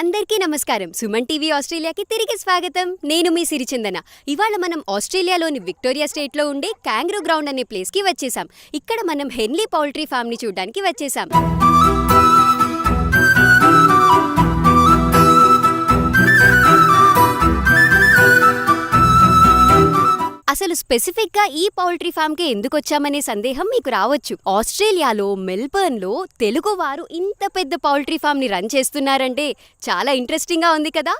అందరికీ నమస్కారం. సుమన్ టీవీ ఆస్ట్రేలియాకి తిరిగి స్వాగతం. నేను మీ సిరిచందన. ఇవాళ మనం ఆస్ట్రేలియాలోని విక్టోరియా స్టేట్లో ఉండే క్యాంగ్రో గ్రౌండ్ అనే ప్లేస్కి వచ్చేసాం. ఇక్కడ మనం హెన్లీ పౌల్ట్రీ ఫామ్ని చూడడానికి వచ్చేసాం. అసలు స్పెసిఫిక్గా ఈ పౌల్ట్రీ ఫామ్కి ఎందుకు వచ్చామనే సందేహం మీకు రావచ్చు. ఆస్ట్రేలియాలో మెల్బర్న్లో తెలుగు వారు ఇంత పెద్ద పౌల్ట్రీ ఫామ్ని రన్ చేస్తున్నారంటే చాలా ఇంట్రెస్టింగ్గా ఉంది కదా?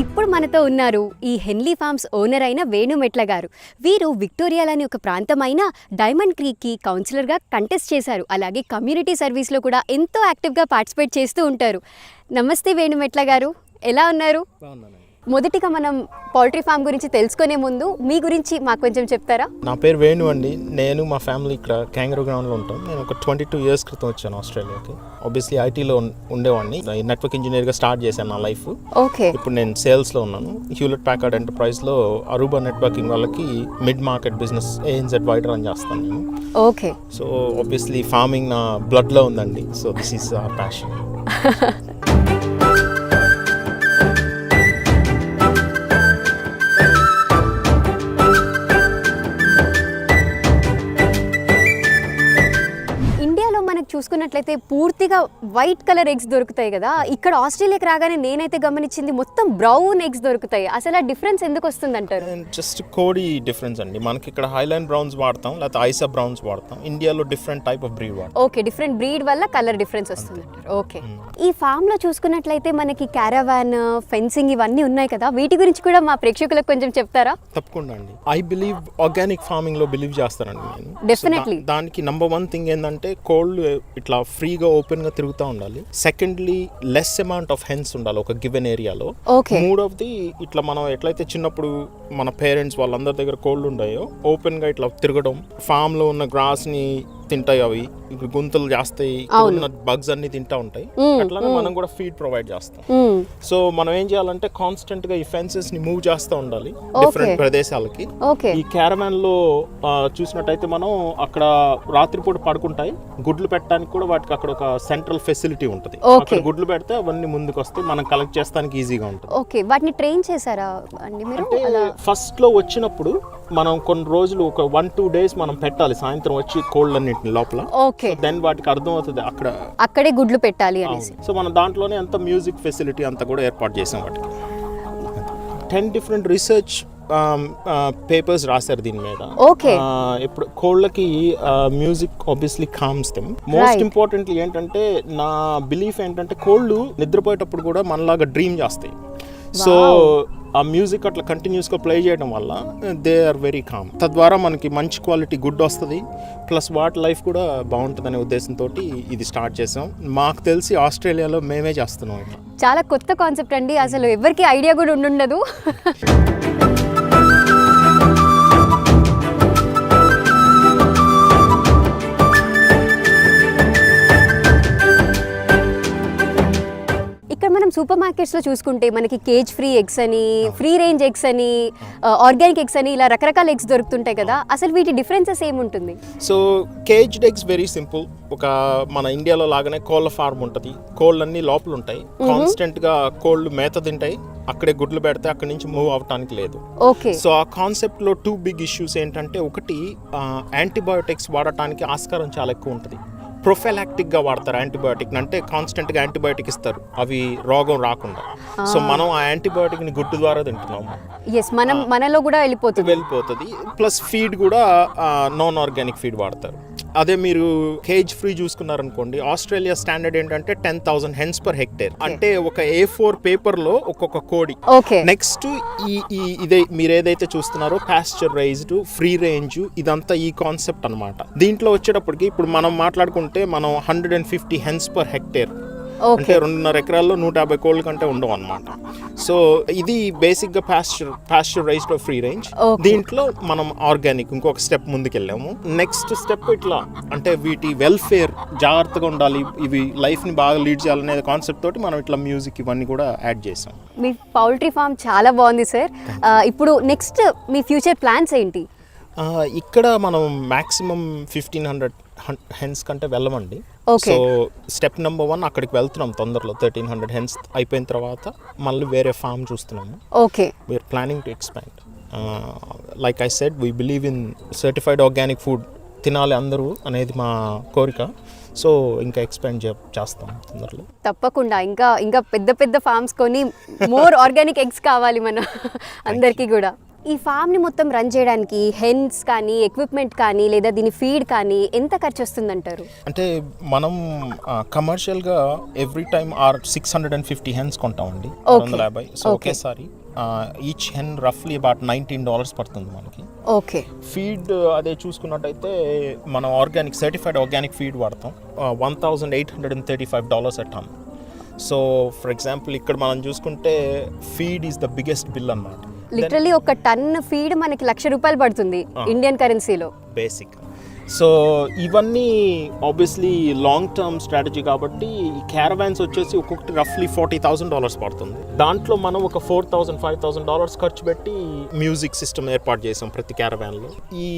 ఇప్పుడు మనతో ఉన్నారు ఈ హెన్లీ ఫార్మ్స్ ఓనర్ అయిన వేణుమెట్ల గారు. వీరు విక్టోరియాలోని ఒక ప్రాంతమైన డైమండ్ క్రీక్కి కౌన్సిలర్గా కంటెస్ట్ చేశారు. అలాగే కమ్యూనిటీ సర్వీస్లో కూడా ఎంతో యాక్టివ్గా పార్టిసిపేట్ చేస్తూ ఉంటారు. నమస్తే వేణుమెట్ల గారు. ఎలా ఉన్నారు? మొదటిగా మనం పౌల్ట్రీ ఫామ్ గురించి తెలుసుకునే ముందు మీ గురించి మాకు కొంచెం చెప్తారా? నా పేరు వేణు అండి. నేను మా ఫ్యామిలీ ఇక్కడ క్యాంగరూ గ్రౌండ్లో ఉంటాం. నేను ఒక ట్వంటీ టూ ఇయర్స్ క్రితం వచ్చాను ఆస్ట్రేలియాకి. ఆబ్వియస్లీ ఐటీలో ఉండేవాడిని. నెట్వర్క్ ఇంజనీర్గా స్టార్ట్ చేశాను నా లైఫ్ ఓకే. ఇప్పుడు నేను సేల్స్లో ఉన్నాను. హ్యూలెట్ ప్యాకర్డ్ ఎంటర్ప్రైజ్లో అరూబా నెట్వర్కింగ్ వాళ్ళకి mid market business ANZ wide run చేస్తాను నేను. ఓకే. సో ఆబ్వియస్లీ ఫార్మింగ్ నా బ్లడ్లో ఉందండి. సో దిస్ ఈస్ ప్యాషన్ మనకు చూసుకున్నట్లయితే పూర్తిగా వైట్ కలర్ ఎగ్స్ దొరుకుతాయి కదా. ఇక్కడ ఆస్ట్రేలియాకి రాగానే నేనైతే గమనించింది మొత్తం బ్రౌన్ ఎగ్స్ దొరుకుతాయి. అసలు ఆ డిఫరెన్స్ ఎందుకు వస్తుంది అంటారు జస్ట్ కోడి డిఫరెన్స్ అండి. మనకి ఇక్కడ హైలాండ్ బ్రౌన్స్ వాడతాం లేకపోతే ఐసా బ్రౌన్స్ వాడతాం. ఇండియాలో డిఫరెంట్ టైప్ ఆఫ్ బ్రీడ్ వాడతాం. ఓకే డిఫరెంట్ బ్రీడ్ వల్ల కలర్ డిఫరెన్స్ వస్తుంది. ఓకే. ఈ ఫామ్లో చూసుకున్నట్లయితే మనకి క్యారవాన్ ఫెన్సింగ్ ఇవన్నీ ఉన్నాయి కదా. వీటి గురించి కూడా మా ప్రేక్షకులకు కొంచెం చెప్తారా? తప్పకుండా అండి. ఐ బిలీవ్ ఆర్గానిక్ ఫార్మింగ్లో బిలీవ్ చేస్తానండి నేను. దా- దానికి నంబర్ వన్ థింగ్ ఏంటంటే కోల్డ్ ఇట్లా ఫ్రీగా ఓపెన్గా తిరుగుతూ ఉండాలి. Secondly less amount of hens ఉండాలి ఒక గివెన్ ఏరియాలో. మూడవది ఇట్లా మనం ఎట్లయితే చిన్నప్పుడు మన పేరెంట్స్ వాళ్ళందరి దగ్గర కోల్డ్ ఉన్నాయో ఓపెన్గా ఇట్లా తిరగడం ఫామ్లో ఉన్న గ్రాస్ని తింటాయి అవి. ఇప్పుడు గుంతలు చేస్తాయి. బగ్స్ అన్ని తింటా ఉంటాయి. అట్లానే మనం కూడా ఫీడ్ ప్రొవైడ్ చేస్తాం. సో మనం ఏం చేయాలంటే కాన్స్టెంట్గా ఈ ఫెన్సెస్ని మూవ్ చేస్తూ ఉండాలి డిఫరెంట్ ప్రదేశాలకి. ఈ క్యారవాన్లో చూసినట్టయితే మనం అక్కడ రాత్రిపూట పడుకుంటాయి. గుడ్లు పెట్టడానికి కూడా వాటికి అక్కడ ఒక సెంట్రల్ ఫెసిలిటీ ఉంటుంది. అక్కడ గుడ్లు పెడితే అవన్నీ ముందుకు వస్తాయి మనం కలెక్ట్ చేస్తానికి ఈజీగా ఉంటుంది. ఓకే. వాటిని ట్రైన్ చేశారా అండి మీరు? ఫస్ట్లో వచ్చినప్పుడు మనం కొన్ని రోజులు ఒక వన్ టూ డేస్ మనం పెట్టాలి. సాయంత్రం వచ్చి కోల్డ్ అన్నింటిని లోపల. ఓకే. దెన్ వాటికి అర్థం అవుతుంది అక్కడ. అక్కడే గుడ్లు పెట్టాలి అనేసి. సో మనం దాంట్లోనే అంత మ్యూజిక్ ఫెసిలిటీ అంతా కూడా ఏర్పాటు చేసాం వాటికి. టెన్ డిఫరెంట్ రీసెర్చ్ పేపర్స్ రాశారు దీని మీద. Okay. ఆ, ఇప్పుడు కోళ్ళకి music obviously calms them most. Importantly ఏంటంటే నా బిలీఫ్ ఏంటంటే కోళ్ళు నిద్రపోయేటప్పుడు కూడా మనలాగా డ్రీమ్ చేస్తాయి. సో ఆ మ్యూజిక్ అట్లా కంటిన్యూస్గా ప్లే చేయడం వల్ల దే ఆర్ వెరీ కామ్ తద్వారా మనకి మంచి క్వాలిటీ గుడ్ వస్తుంది. ప్లస్ వాటి లైఫ్ కూడా బాగుంటుందనే ఉద్దేశంతో ఇది స్టార్ట్ చేసాం. మాకు తెలిసి ఆస్ట్రేలియాలో మేమే చేస్తున్నాం చాలా కొత్త కాన్సెప్ట్ అండి. అసలు ఎవరికి ఐడియా కూడా ఉండుండదు. మనం సూపర్ మార్కెట్స్లో చూసుకుంటే మనకి కేజ్ ఫ్రీ ఎగ్స్ అని ఫ్రీ రేంజ్ ఎగ్స్ అని ఆర్గానిక్ ఎగ్స్ అని ఇలా రకరకాల ఎగ్స్ దొరుకుతుంటాయి కదా. అసలు వీటి డిఫరెన్సెస్ ఏముంటుంది? So caged eggs very simple. ఒక మన ఇండియాలో లాగానే కోళ్ళ ఫార్మ్ ఉంటుంది. కోళ్ళు అన్ని లోపల ఉంటాయి. కాన్స్టెంట్గా కోళ్ళు మేత తింటాయి. అక్కడే గుడ్లు పెడితే అక్కడి నుంచి మూవ్ అవటానికి లేదు. ఓకే. సో ఆ కాన్సెప్ట్లో టూ బిగ్ ఇష్యూస్ ఏంటంటే ఒకటి యాంటీబయోటిక్స్ వాడటానికి ఆస్కారం చాలా ఎక్కువ ఉంటుంది. ప్రొఫెలాక్టిక్గా వాడతారు యాంటీబయోటిక్ అంటే కాన్స్టెంట్గా యాంటీబయోటిక్ ఇస్తారు. అవి రోగం రాకుండా. సో మనం ఆ యాంటీబయోటిక్ని గుడ్డు ద్వారా తింటున్నాము ఎస్ మనం మనలో కూడా వెళ్ళిపోతుంది. వెళ్ళిపోతుంది. ప్లస్ ఫీడ్ కూడా నాన్ ఆర్గానిక్ ఫీడ్ వాడతారు. అదే మీరు కేజ్ ఫ్రీ చూసుకున్నారనుకోండి ఆస్ట్రేలియా స్టాండర్డ్ ఏంటంటే ten thousand hens per hectare. అంటే ఒక ఏ ఫోర్ పేపర్లో ఒక్కొక్క కోడి. నెక్స్ట్ ఈ ఈ ఇదే మీరు ఏదైతే చూస్తున్నారో పాస్చర్ రైజ్డ్ ఫ్రీ రేంజ్ ఇదంతా ఈ కాన్సెప్ట్ అన్నమాట. దీంట్లో వచ్చేటప్పటికి ఇప్పుడు మనం మాట్లాడుకుంటే మనం hundred and fifty hens per hectare. అంటే ఓకే. రెండున్నర ఎకరాల్లో నూట యాభై కోళ్ళ కంటే ఉండవు అనమాట సో ఇది బేసిక్గా pasture pasture raised free range. దీంట్లో మనం ఆర్గానిక్ ఇంకొక స్టెప్ ముందుకెళ్ళాము. నెక్స్ట్ స్టెప్ ఇట్లా అంటే వీటి వెల్ఫేర్ జాగ్రత్తగా ఉండాలి. ఇవి లైఫ్ని బాగా లీడ్ చేయాలనే కాన్సెప్ట్ తోటి మనం ఇట్లా మ్యూజిక్ ఇవన్నీ కూడా యాడ్ చేసాం. మీ పౌల్ట్రీ ఫామ్ చాలా బాగుంది సార్. ఇప్పుడు నెక్స్ట్ మీ ఫ్యూచర్ ప్లాన్స్ ఏంటి? ఇక్కడ మనం మ్యాక్సిమం ఫిఫ్టీన్ హండ్రెడ్ హెన్స్ కంటే వెళ్ళమండి. సో స్టెప్ నెంబర్ వన్ అక్కడికి వెళ్తున్నాం తొందరలో థర్టీన్ హండ్రెడ్ హెన్స్ అయిపోయిన తర్వాత మళ్ళీ వేరే ఫామ్ చూస్తున్నాము. Okay. We're planning to expand like I said we believe in certified organic food తినాలి అందరూ అనేది మా కోరిక. సో ఇంకా ఎక్స్పాండ్ చేస్తాం తొందరలో. తప్పకుండా. ఇంకా ఇంకా పెద్ద పెద్ద ఫార్మ్స్ కొని మోర్ ఆర్గానిక్ ఎగ్స్ కావాలి మన అందరికీ కూడా. ఈ ఫామ్ని మొత్తం రన్ చేయడానికి హెన్స్ కానీ ఎక్విప్మెంట్ కానీ లేదా దీని ఫీడ్ కానీ ఎంత ఖర్చు వస్తుందంటారు? అంటే మనం కమర్షియల్గా every time or six hundred and fifty hens కొంటామండి. వందల యాభై. సో. ఒకేసారి ఈచ్ హెన్ రఫ్లీ అబౌట్ నైన్టీన్ డాలర్స్ పడుతుంది మనకి. ఓకే ఫీడ్ అదే చూసుకున్నట్టయితే మనం ఆర్గానిక్ సర్టిఫైడ్ ఆర్గానిక్ ఫీడ్ వాడతాం. One thousand eight hundred and thirty five dollars at ton so for example ఇక్కడ మనం చూసుకుంటే feed is the biggest bill అన్నమాట. లిటరలీ ఒక టన్ ఫీడ్ మనకి లక్ష రూపాయలు పడుతుంది. ఇండియన్ కరెన్సీలో బేసిక్ సో ఇవన్నీ ఆబ్వియస్లీ లాంగ్ టర్మ్ స్ట్రాటజీ కాబట్టి ఈ క్యారవాన్స్ వచ్చేసి ఒక్కొక్కటి రఫ్లీ ఫార్టీ థౌసండ్ డాలర్స్ పడుతుంది. దాంట్లో మనం ఒక four thousand five thousand dollars ఖర్చు పెట్టి మ్యూజిక్ సిస్టమ్ ఏర్పాటు చేసాం ప్రతి క్యారవాన్లో ఈ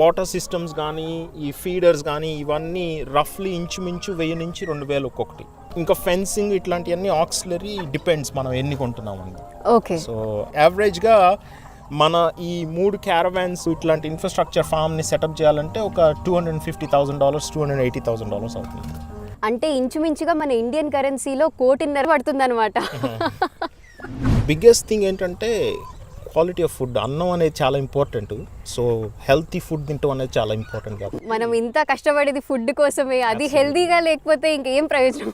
వాటర్ సిస్టమ్స్ కానీ ఈ ఫీడర్స్ కానీ ఇవన్నీ రఫ్లీ ఇంచుమించు వెయ్యి నుంచి రెండు వేలు ఒక్కొక్కటి. ఇంకా ఫెన్సింగ్ ఇట్లాంటివన్నీ ఆక్సిలరీ డిపెండ్స్ మనం ఎన్ని కొంటున్నామండి ఓకే. సో యావరేజ్గా మన ఈ మూడు క్యారవాన్స్ ఇట్లాంటి ఇన్ఫ్రాస్ట్రక్చర్ ఫామ్ని సెటప్ చేయాలంటే ఒక two hundred fifty thousand dollars two hundred eighty thousand dollars అవుతుంది. అంటే ఇంచుమించుగా మన ఇండియన్ కరెన్సీలో కోటిన్నర పడుతుంది అనమాట బిగ్గెస్ట్ థింగ్ ఏంటంటే క్వాలిటీ ఆఫ్ ఫుడ్ అన్నం అనేది చాలా ఇంపార్టెంట్ సో హెల్తీ ఫుడ్ తింటాం అనేది చాలా ఇంపార్టెంట్ కాబట్టి మనం ఇంత కష్టపడేది ఫుడ్ కోసమే అది హెల్దీగా లేకపోతే ఇంకేం ప్రయోజనం?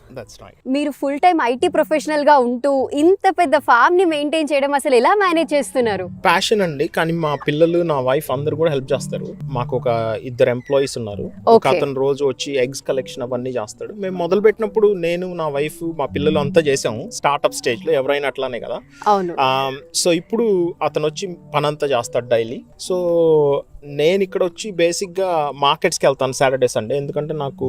మీరు ఫుల్ టైం ఐటీ ప్రొఫెషనల్గా ఉంటూ ఇంత పెద్ద ఫామ్ని మెయింటైన్ చేయడం అసలు ఎలా మేనేజ్ చేస్తున్నారు? ప్యాషన్ అండి కానీ మా పిల్లలు నా వైఫ్ అందరు కూడా హెల్ప్ చేస్తారు. మాకు ఒక ఇద్దరు ఎంప్లాయీస్ ఉన్నారు. ఒక. అతను రోజు వచ్చి ఎగ్స్ కలెక్షన్ అవన్నీ చేస్తాడు. మేము మొదలు పెట్టినప్పుడు నేను నా వైఫ్ మా పిల్లలు అంతా చేసాము స్టార్ట్అప్ స్టేజ్లో ఎవరైనా అట్లానే కదా. సో ఇప్పుడు అతను వచ్చి పనంతా చేస్తాడు డైలీ సో నేను ఇక్కడ వచ్చి బేసిక్గా మార్కెట్స్కి వెళ్తాను సాటర్డే సండే. ఎందుకంటే నాకు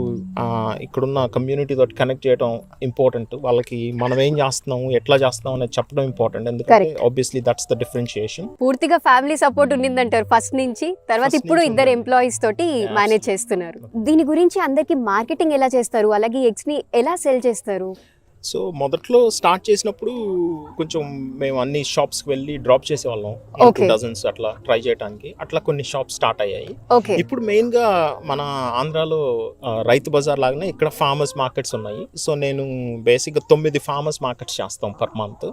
ఇక్కడున్న కమ్యూనిటీ తోటి కనెక్ట్ చేయడం ఇంపార్టెంట్. వాళ్ళకి మనం ఏం చేస్తున్నాము ఎట్లా చేస్తున్నాం అనేది చెప్పడం ఇంపార్టెంట్. ఎందుకంటే. ఆబ్వియస్లీ దట్స్ ద డిఫరెన్షియేషన్ పూర్తిగా ఫ్యామిలీ సపోర్ట్ ఉండిందంటారు ఫస్ట్ నుంచి. తర్వాత ఇప్పుడు ఇద్దరు. ఎంప్లాయీస్ తోటి మేనేజ్. చేస్తున్నారు. దీని గురించి అందరికి మార్కెటింగ్ ఎలా చేస్తారు? అలాగే ఎగ్స్ని ఎలా సెల్ చేస్తారు? సో మొదట్లో స్టార్ట్ చేసినప్పుడు కొంచెం మేము అన్ని షాప్స్కి వెళ్ళి డ్రాప్ చేసేవాళ్ళం. Okay. డజన్స్ అట్లా ట్రై చేయడానికి అట్లా కొన్ని షాప్స్ స్టార్ట్ అయ్యాయి. ఇప్పుడు మెయిన్గా మన ఆంధ్రాలో రైతు బజార్ లాగానే ఇక్కడ ఫార్మర్స్ మార్కెట్స్ ఉన్నాయి. సో నేను బేసిక్గా తొమ్మిది ఫార్మర్స్ మార్కెట్స్ చేస్తాం per month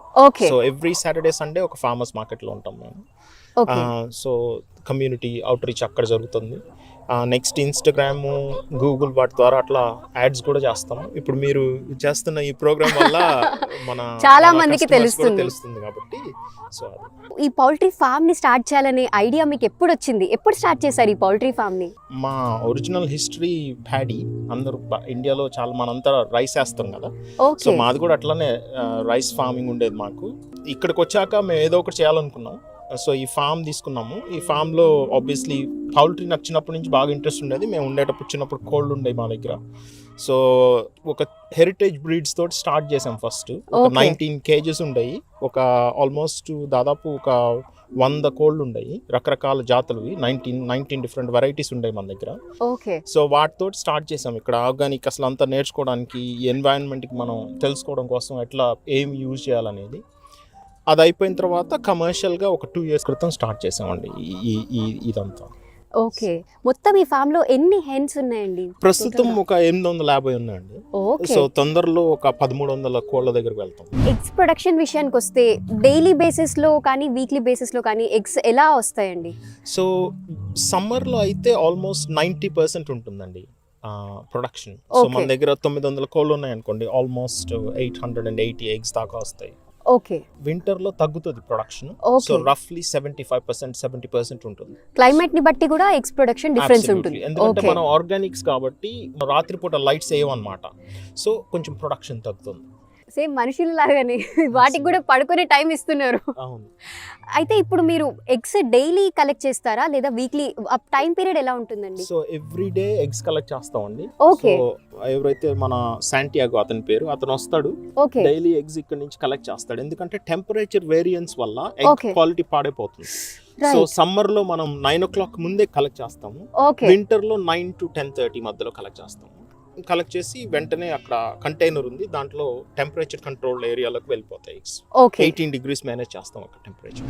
so every Saturday Sunday ఒక ఫార్మర్స్ మార్కెట్లో ఉంటాం మేము. సో కమ్యూనిటీ అవుట్ రీచ్ అక్కడ జరుగుతుంది. నెక్స్ట్ ఇన్స్టాగ్రామ్ గూగుల్ వాటి ద్వారా అట్లా యాడ్స్ కూడా చేస్తాం. ఇప్పుడు మీరు చేస్తున్న ఈ ప్రోగ్రామ్ వల్ల మన చాలా మందికి తెలుస్తుంది. తెలుస్తుంది కాబట్టి సో ఈ పౌల్ట్రీ ఫామ్ని స్టార్ట్ చేయాలనే ఐడియా మీకు ఎప్పుడు వచ్చింది? ఎప్పుడు స్టార్ట్ చేశారు ఈ పౌల్ట్రీ ఫామ్ని? మా ఒరిజినల్ హిస్టరీ ప్యాడీ అందరూ ఇండియాలో చాలా మనంతా రైస్ వేస్తాం కదా. సో మాది కూడా అట్లానే రైస్ ఫార్మింగ్ ఉండేది మాకు. ఇక్కడికి వచ్చాక మేము ఏదో ఒకటి చేయాలనుకున్నాం. సో ఈ ఫామ్ తీసుకున్నాము. ఈ ఫామ్లో ఆబ్వియస్లీ పౌల్ట్రీ నాకు చిన్నప్పటి నుంచి బాగా ఇంట్రెస్ట్ ఉండేది. మేము ఉండేటప్పుడు చిన్నప్పుడు కోల్డ్ ఉండేవి మా దగ్గర. సో ఒక హెరిటేజ్ బ్రీడ్స్ తోటి స్టార్ట్ చేసాం ఫస్ట్ ఒక. నైన్టీన్ కేజెస్ ఉండేవి ఒక ఆల్మోస్ట్ దాదాపు ఒక వంద కోళ్ళు ఉండేవి రకరకాల జాతులవి. నైన్టీన్ నైన్టీన్ డిఫరెంట్ వెరైటీస్ ఉండేవి మన దగ్గర. ఓకే సో వాటితో స్టార్ట్ చేసాం. ఇక్కడ ఆర్గానిక్ అసలు అంతా నేర్చుకోవడానికి ఎన్వైరన్మెంట్కి మనం తెలుసుకోవడం కోసం ఎట్లా ఏం యూజ్ చేయాలనేది. అది అయిపోయిన తర్వాత కమర్షియల్గా ఒక టూ ఇయర్స్ క్రితం స్టార్ట్ చేసామండి. ఈ- ఈ ఇదంతా. ఓకే. మొత్తం ఈ ఫామ్లో ఎన్ని హెన్స్ ఉన్నాయండి? ప్రస్తుతం ఒక ఎనిమిది వందల యాభై ఉన్నాయండి. సో తొందరలో ఒక పదమూడు వందల కోళ్ళ దగ్గరికి వెళ్తాం. ఎగ్స్ ప్రొడక్షన్ విషయానికి వస్తే డైలీ బేసిస్లో కానీ వీక్లీ బేసిస్లో కానీ ఎగ్స్ ఎలా వస్తాయండి? సో సమ్మర్లో అయితే ఆల్మోస్ట్ నైంటీ పర్సెంట్ ఉంటుందండి ప్రొడక్షన్ సో మన. దగ్గర తొమ్మిది వందల కోళ్ళు ఉన్నాయనుకోండి almost eight hundred and eighty eggs దాకా వస్తాయి. ఓకే వింటర్లో తగ్గుతుంది production. So రఫ్లీ seventy five percent seventy percent ఉంటుంది. క్లైమేట్ని బట్టి కూడా ఎగ్స్ ప్రొడక్షన్ డిఫరెన్స్. ఉంటుంది. ఎందుకంటే మనం ఆర్గానిక్స్ కాబట్టి రాత్రిపూట లైట్స్ వేయమన్నమాట. సో కొంచెం ప్రొడక్షన్ తగ్గుతుంది. సేమ్ మనుషుల లాగానే వాటికి కూడా పడుకునే టైం ఇస్తున్నారు. అయితే ఇప్పుడు మీరు ఎగ్స్ డైలీ కలెక్ట్ చేస్తారా? లేదా వీక్లీ టైం పీరియడ్ ఎలా ఉంటుందండి? So every day eggs collect చేస్తామండి. సో ఎవరైతే మన శాంటియాగో అతని పేరు అతను వస్తాడు. ఓకే. డైలీ ఎగ్స్ ఇక్కడ నుంచి కలెక్ట్ చేస్తాడు. ఎందుకంటే టెంపరేచర్ వేరియన్స్ వల్ల ఎగ్. క్వాలిటీ పాడైపోతుంది. సో. సమ్మర్లో మనం నైన్ ఓ క్లాక్ ముందే కలెక్ట్ చేస్తాము. ఓకే. వింటర్లో నైన్ టు టెన్ థర్టీ మధ్యలో కలెక్ట్ చేస్తాము. కలెక్ట్ చేసి వెంటనే అక్కడ కంటైనర్ ఉంది. దాంట్లో టెంపరేచర్ కంట్రోల్ ఏరియాలోకి వెళ్ళిపోతాయి. ఓకే ఎయిటీన్ డిగ్రీస్ మేనేజ్ చేస్తాం అక్కడ టెంపరేచర్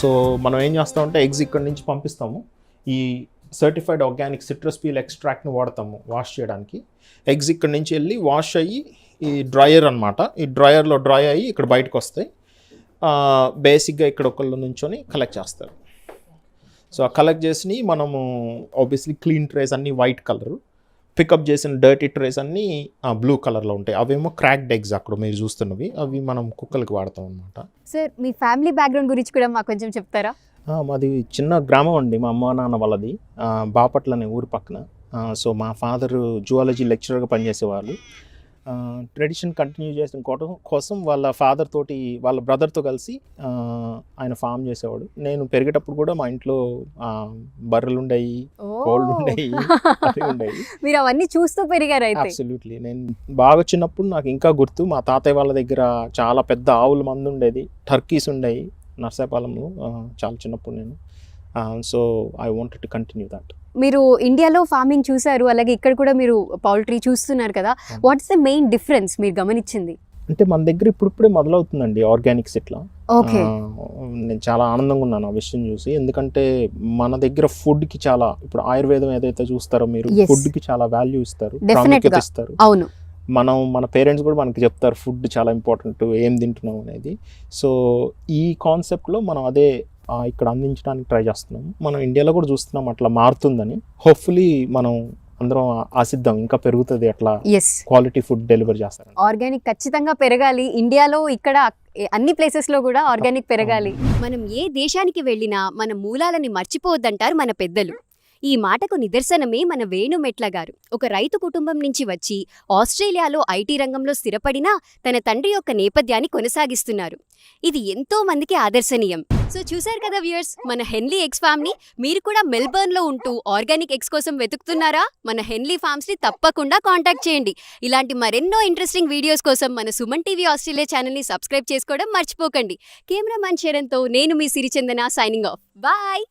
సో మనం ఏం చేస్తామంటే ఎగ్స్ ఇక్కడ నుంచి పంపిస్తాము. ఈ సర్టిఫైడ్ ఆర్గానిక్ సిట్రస్ పీల్ ఎక్స్ట్రాక్ట్ని వాడతాము వాష్ చేయడానికి. ఎగ్స్ ఇక్కడ నుంచి వెళ్ళి వాష్ అయ్యి ఈ డ్రయర్ అన్నమాట. ఈ డ్రయర్లో డ్రై అయ్యి ఇక్కడ బయటకు వస్తాయి. బేసిక్గా ఇక్కడ ఒకళ్ళు నుంచొని కలెక్ట్ చేస్తారు. సో ఆ కలెక్ట్ చేసి మనము ఆబ్వియస్లీ క్లీన్ ట్రేస్ అన్నీ వైట్ కలర్. పికప్ చేసిన డర్టీ ట్రేస్ అన్నీ బ్లూ కలర్లో ఉంటాయి. అవేమో క్రాక్డ్ ఎగ్స్ అక్కడ మీరు చూస్తున్నవి. అవి మనం కుక్కలకి వాడతాం అనమాట సార్ మీ ఫ్యామిలీ బ్యాక్గ్రౌండ్ గురించి కూడా మాకు కొంచెం చెప్తారా? మాది చిన్న గ్రామం అండి. మా అమ్మ నాన్న వాళ్ళది. బాపట్ల అనే ఊరు పక్కన. సో మా ఫాదర్ జువాలజీ లెక్చరర్గా పనిచేసేవాళ్ళు. ట్రెడిషన్ కంటిన్యూ చేసిన కోట- కోసం వాళ్ళ ఫాదర్ తోటి వాళ్ళ బ్రదర్తో కలిసి ఆయన ఫామ్ చేసేవాడు. నేను పెరిగేటప్పుడు కూడా మా ఇంట్లో బర్రెలు ఉండేవి కోళ్ళు ఉండేవి అవి ఉండేవి మీరు అవన్నీ చూస్తూ పెరిగారు అబ్సల్యూట్లీ నేను బాగా చిన్నప్పుడు నాకు ఇంకా గుర్తు మా తాతయ్య వాళ్ళ దగ్గర చాలా పెద్ద ఆవుల మంది ఉండేది టర్కీస్ ఉండేవి నర్సాపాలెంలో చాలా చిన్నప్పుడు నేను. So I wanted to continue that మీరు ఇండియాలో ఫార్మింగ్ చూసారు అలాగే ఇక్కడ కూడా మీరు పౌల్ట్రీ చూస్తున్నారు కదా. వాట్స్ ద మెయిన్ డిఫరెన్స్ మీరు గమనించింది? అంటే మన దగ్గర ఇప్పుడిప్పుడే మొదలవుతుందండి ఆర్గానిక్స్ ఇట్లా ఓకే ఆ, నేను చాలా ఆనందంగా ఉన్నాను ఆ విషయం చూసి. ఎందుకంటే మన దగ్గర ఫుడ్కి చాలా ఇప్పుడు ఆయుర్వేదం ఏదైతే చూస్తారో మీరు. ఫుడ్కి చాలా వాల్యూ ఇస్తారు ప్రాముఖ్యత. ఇస్తారు. అవును. మనం మన పేరెంట్స్ కూడా మనకి చెప్తారు ఫుడ్ చాలా ఇంపార్టెంట్ ఏం తింటున్నాం అనేది. సో ఈ కాన్సెప్ట్లో మనం అదే ఇక్కడ అందించడానికి ట్రై చేస్తున్నాం. మనం ఇండియాలో కూడా చూస్తున్నాం అట్లా మారుతుందని. హోప్ఫుల్లీ మనం అందరం ఆశిద్దాం ఇంకా పెరుగుతుంది అట్లా ఎస్ క్వాలిటీ ఫుడ్ డెలివర్ చేస్తారని. ఆర్గానిక్ ఖచ్చితంగా పెరగాలి. ఇండియాలో ఇక్కడ అన్ని ప్లేసెస్లో కూడా ఆర్గానిక్ పెరగాలి. మనం ఏ దేశానికి వెళ్ళినా మన మూలాలని మర్చిపోవద్దంటారు మన పెద్దలు. ఈ మాటకు నిదర్శనమే మన వేణుమెట్ల గారు. ఒక రైతు కుటుంబం నుంచి వచ్చి ఆస్ట్రేలియాలో ఐటీ రంగంలో స్థిరపడినా తన తండ్రి యొక్క నేపథ్యాన్ని కొనసాగిస్తున్నారు. ఇది ఎంతో మందికి ఆదర్శనీయం. సో చూశారు కదా వ్యూయర్స్ మన హెన్లీ ఎగ్స్ ఫామ్ని మీరు కూడా మెల్బర్న్లో ఉంటూ ఆర్గానిక్ ఎగ్స్ కోసం వెతుకుతున్నారా? మన హెన్లీ ఫార్మ్స్ని తప్పకుండా కాంటాక్ట్ చేయండి. ఇలాంటి మరెన్నో ఇంట్రెస్టింగ్ వీడియోస్ కోసం మన సుమన్ టీవీ ఆస్ట్రేలియా ఛానల్ని సబ్స్క్రైబ్ చేసుకోవడం మర్చిపోకండి. కెమెరామ్యాన్ చరణ్తో నేను మీ సిరిచందన సైనింగ్ ఆఫ్. బాయ్!